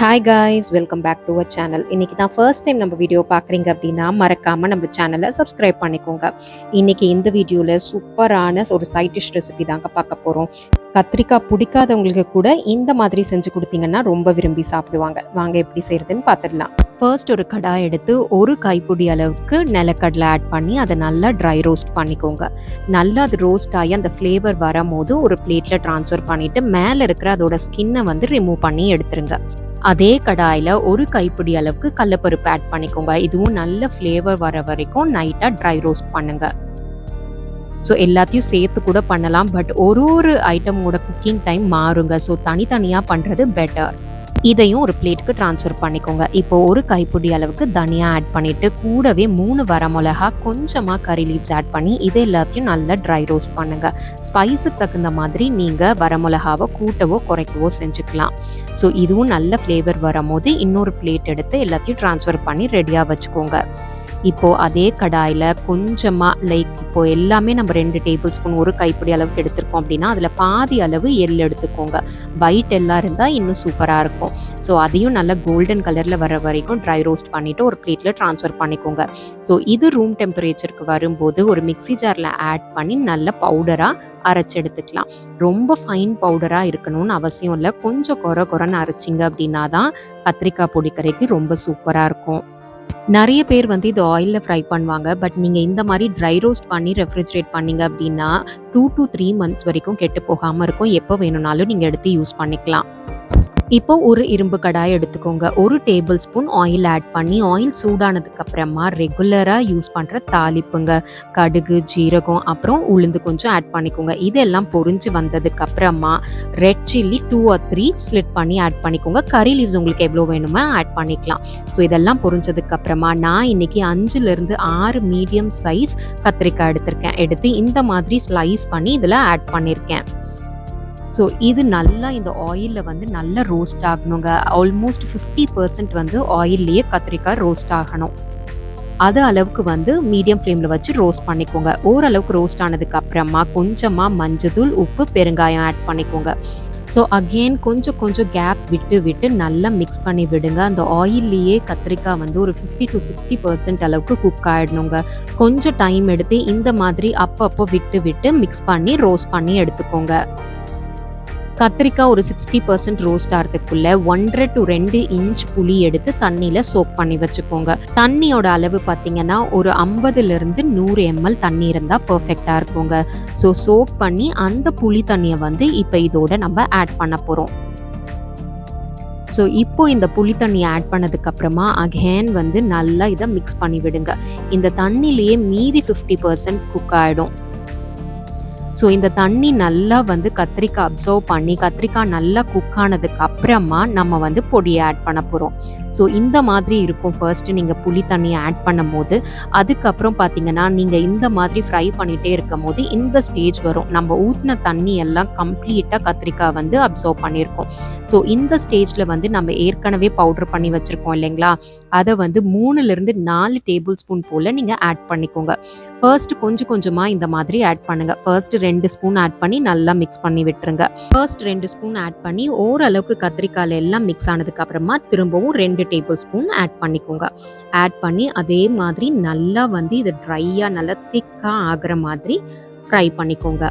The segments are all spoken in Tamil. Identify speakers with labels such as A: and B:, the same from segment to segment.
A: Hi guys welcome back to a channel இன்றைக்கி தான் ஃபர்ஸ்ட் டைம் நம்ம வீடியோ பார்க்குறீங்க அப்படின்னா மறக்காமல் நம்ம சேனலை சப்ஸ்கிரைப் பண்ணிக்கோங்க. இன்றைக்கி இந்த வீடியோவில் சூப்பரான ஒரு சைட் டிஷ் ரெசிபி தாங்க பார்க்க போகிறோம் கத்திரிக்காய் பிடிக்காதவங்களுக்கு கூட இந்த மாதிரி செஞ்சு கொடுத்தீங்கன்னா ரொம்ப விரும்பி சாப்பிடுவாங்க. வாங்க எப்படி செய்கிறதுன்னு பார்த்துடலாம். ஃபர்ஸ்ட் ஒரு கடாய் எடுத்து ஒரு கைப்பிடி அளவுக்கு நிலக்கடலை ஆட் பண்ணி அதை நல்லா ட்ரை ரோஸ்ட் பண்ணிக்கோங்க. நல்லா அது ரோஸ்ட் ஆகி அந்த ஃப்ளேவர் வரும்போது ஒரு பிளேட்டில் ட்ரான்ஸ்ஃபர் பண்ணிவிட்டு மேலே இருக்கிற அதோட ஸ்கின்னை வந்து ரிமூவ் பண்ணி எடுத்துருங்க. அதே கடாயில் ஒரு கைப்பிடி அளவுக்கு கடலப்பருப்பு ஆட் பண்ணிக்கோங்க. இதுவும் நல்ல ஃப்ளேவர் வர வரைக்கும் நைட்டாக ட்ரை ரோஸ்ட் பண்ணுங்க. ஸோ எல்லாத்தையும் சேர்த்து கூட பண்ணலாம். பட் ஒரு ஒரு ஐட்டமோட குக்கிங் டைம் மாறுங்க. ஸோ தனித்தனியாக பண்ணுறது பெட்டர் இதையும் ஒரு பிளேட்டுக்கு ட்ரான்ஸ்ஃபர் பண்ணிக்கோங்க. இப்போ ஒரு கைப்பிடி அளவுக்கு தனியா ஆட் பண்ணிட்டு கூடவே மூணு வரமிளகா கொஞ்சமாக கறி லீவ்ஸ் ஆட் பண்ணி இது எல்லாத்தையும் நல்லா ட்ரை ரோஸ்ட் பண்ணுங்க. ஸ்பைஸுக்கு தகுந்த மாதிரி நீங்கள் வரமிளகாவை கூட்டவோ குறைக்கவோ செஞ்சுக்கலாம். ஸோ இதுவும் நல்ல ஃப்ளேவர் வரும்போது இன்னொரு பிளேட் எடுத்து எல்லாத்தையும் ட்ரான்ஸ்ஃபர் பண்ணி ரெடியாக வச்சுக்கோங்க. இப்போ அதே கடாயில் கொஞ்சமாக லைக் இப்போ எல்லாமே நம்ம ரெண்டு டேபிள் ஸ்பூன் ஒரு கைப்பிடி அளவுக்கு எடுத்திருக்கோம் அப்படின்னா அதில் பாதி அளவு எள் எடுத்துக்கோங்க. ஒயிட் எல்லாம் இருந்தால் இன்னும் சூப்பராக இருக்கும். ஸோ அதையும் நல்லா கோல்டன் கலரில் வர வரைக்கும் ட்ரை ரோஸ்ட் பண்ணிவிட்டு ஒரு பிளேட்டில் ட்ரான்ஸ்ஃபர் பண்ணிக்கோங்க. ஸோ இது ரூம் டெம்பரேச்சருக்கு வரும்போது ஒரு மிக்ஸி ஜாரில் ஆட் பண்ணி நல்ல பவுடராக அரைச்சி எடுத்துக்கலாம். ரொம்ப ஃபைன் பவுடராக இருக்கணும்னு அவசியம் இல்லை. கொஞ்சம் குறை குறைன்னு அரைச்சிங்க அப்படின்னா தான் கத்திரிக்காய் பொடிக்கரைக்கு ரொம்ப சூப்பராக இருக்கும். நிறைய பேர் வந்து இது ஆயிலில் ஃப்ரை பண்ணுவாங்க. பட் நீங்கள் இந்த மாதிரி ட்ரை ரோஸ்ட் பண்ணி ரெஃப்ரிஜரேட் பண்ணீங்க அப்படின்னா டூ டு த்ரீ மந்த்ஸ் வரைக்கும் கெட்டு போகாமல் இருக்கும். எப்போ வேணும்னாலும் நீங்கள் எடுத்து யூஸ் பண்ணிக்கலாம். இப்போ ஒரு இரும்பு கடாய் எடுத்துக்கோங்க. ஒரு டேபிள் ஸ்பூன் ஆயில் ஆட் பண்ணி ஆயில் சூடானதுக்கு அப்புறமா ரெகுலராக யூஸ் பண்ணுற தாளிப்புங்க. கடுகு ஜீரகம் அப்புறம் உளுந்து கொஞ்சம் ஆட் பண்ணிக்கோங்க. இதெல்லாம் பொரிஞ்சு வந்ததுக்கு அப்புறமா red chilli two or three slit பண்ணி ஆட் பண்ணிக்கோங்க. கறி லீவ்ஸ் உங்களுக்கு எவ்வளோ வேணுமோ ஆட் பண்ணிக்கலாம். ஸோ இதெல்லாம் பொறிஞ்சதுக்கு அப்புறமா நான் இன்னைக்கு அஞ்சுலேருந்து ஆறு மீடியம் சைஸ் கத்திரிக்காய் எடுத்திருக்கேன். எடுத்து இந்த மாதிரி ஸ்லைஸ் பண்ணி இதில் ஆட் பண்ணியிருக்கேன் ஸோ இது நல்லா இந்த ஆயிலில் வந்து நல்லா ரோஸ்ட் ஆகணுங்க. ஆல்மோஸ்ட் ஃபிஃப்டி பர்சன்ட் வந்து ஆயில்லையே கத்திரிக்காய் ரோஸ்ட் ஆகணும். அது அளவுக்கு வந்து மீடியம் ஃப்ளேமில் வச்சு ரோஸ்ட் பண்ணிக்கோங்க. ஓரளவுக்கு ரோஸ்ட் ஆனதுக்கு அப்புறமா கொஞ்சமாக மஞ்சத்தூள் உப்பு பெருங்காயம் ஆட் பண்ணிக்கோங்க. ஸோ அகெயின் கொஞ்சம் கொஞ்சம் கேப் விட்டு விட்டு நல்லா மிக்ஸ் பண்ணி விடுங்க. அந்த ஆயில்லையே கத்திரிக்காய் வந்து ஒரு ஃபிஃப்டி டு சிக்ஸ்டி பர்சன்ட் அளவுக்கு குக் ஆகிடணுங்க கொஞ்சம் டைம் எடுத்து இந்த மாதிரி அப்பப்போ விட்டு விட்டு மிக்ஸ் பண்ணி ரோஸ்ட் பண்ணி எடுத்துக்கோங்க. கத்திரிக்காய் ஒரு சிக்ஸ்டி பர்சன்ட் ரோஸ்ட் ஆகிறதுக்குள்ள ஒன்றரை டு ரெண்டு இன்ச் புளி எடுத்து தண்ணியில் சோக் பண்ணி வச்சுக்கோங்க. தண்ணியோட அளவு பார்த்தீங்கன்னா ஒரு ஐம்பதுலேருந்து நூறு எம்எல் தண்ணி இருந்தால் பர்ஃபெக்டாக இருக்குங்க. ஸோ சோக் பண்ணி அந்த புளி தண்ணியை வந்து இப்போ இதோட நம்ம ஆட் பண்ண போகிறோம் ஸோ இப்போ இந்த புளி தண்ணி ஆட் பண்ணதுக்கு அப்புறமா அகேன் வந்து நல்லா இதை மிக்ஸ் பண்ணி விடுங்க. இந்த தண்ணிலேயே மீதி ஃபிஃப்டி பர்சன்ட் குக் ஆகிடும் ஸோ இந்த தண்ணி நல்லா வந்து கத்திரிக்காய் அப்சர்வ் பண்ணி கத்திரிக்காய் நல்லா குக் ஆனதுக்கு அப்புறமா நம்ம வந்து பொடியை ஆட் பண்ண போகிறோம் ஸோ இந்த மாதிரி இருக்கும். ஃபர்ஸ்ட் நீங்கள் புளி தண்ணியை ஆட் பண்ணும் போது அதுக்கப்புறம் பார்த்தீங்கன்னா நீங்கள் இந்த மாதிரி ஃப்ரை பண்ணிகிட்டே இருக்கும் போது இந்த ஸ்டேஜ் வரும். நம்ம ஊற்றின தண்ணி எல்லாம் கம்ப்ளீட்டாக கத்திரிக்காய் வந்து அப்சர்வ் பண்ணியிருக்கோம். ஸோ இந்த ஸ்டேஜில் வந்து நம்ம ஏற்கனவே பவுடர் பண்ணி வச்சுருக்கோம் இல்லைங்களா? அதை வந்து மூணுலேருந்து நாலு டேபிள் ஸ்பூன் போல் நீங்கள் ஆட் பண்ணிக்கோங்க. ஃபர்ஸ்ட் கொஞ்சம் கொஞ்சமாக இந்த மாதிரி ஆட் பண்ணுங்கள் ஃபர்ஸ்ட் ரெண்டு ஸ்பூன் ஆட் பண்ணி நல்லா மிக்ஸ் பண்ணி விட்டுருங்க. ஃபர்ஸ்ட் ரெண்டு ஸ்பூன் ஆட் பண்ணி ஓரளவுக்கு கத்திரிக்காயில் எல்லாம் மிக்ஸ் ஆனதுக்கு அப்புறமா திரும்பவும் ரெண்டு டேபிள் ஸ்பூன் ஆட் பண்ணிக்கோங்க. ஆட் பண்ணி அதே மாதிரி நல்லா வந்து இது ட்ரையாக நல்லா திக்காக ஆகிற மாதிரி ஃப்ரை பண்ணிக்கோங்க.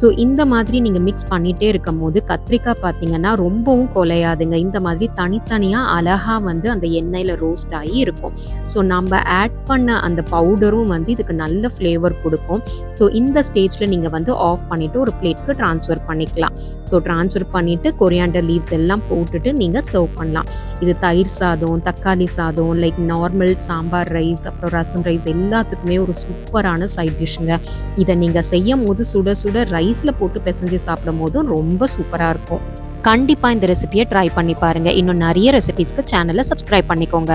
A: ஸோ இந்த மாதிரி நீங்கள் மிக்ஸ் பண்ணிகிட்டே இருக்கும் போது கத்திரிக்காய் பார்த்தீங்கன்னா ரொம்பவும் கொலையாதுங்க. இந்த மாதிரி தனித்தனியாக அழகாக வந்து அந்த எண்ணெயில் ரோஸ்ட் ஆகி இருக்கும். ஸோ நம்ம ஆட் பண்ண அந்த பவுடரும் வந்து இதுக்கு நல்ல ஃப்ளேவர் கொடுக்கும். ஸோ இந்த ஸ்டேஜில் நீங்கள் வந்து ஆஃப் பண்ணிவிட்டு ஒரு பிளேட்க்கு ட்ரான்ஸ்ஃபர் பண்ணிக்கலாம். ஸோ ட்ரான்ஸ்ஃபர் பண்ணிவிட்டு கொரியாண்டர் லீவ்ஸ் எல்லாம் போட்டுட்டு நீங்கள் சர்வ் பண்ணலாம். இது தயிர் சாதம் தக்காளி சாதம் லைக் நார்மல் சாம்பார் ரைஸ் அப்புறம் ரசம் ரைஸ் எல்லாத்துக்குமே ஒரு சூப்பரான சைட் டிஷ்ஷுங்க இதை நீங்கள் செய்யும் போது சுட சுட ரைஸில் போட்டு பிசைஞ்சு சாப்பிடும் போதும் ரொம்ப சூப்பராக இருக்கும். கண்டிப்பாக இந்த ரெசிபியை ட்ரை பண்ணி பாருங்கள் இன்னும் நிறைய ரெசிபிஸ்க்கு சேனலை சப்ஸ்கிரைப் பண்ணிக்கோங்க.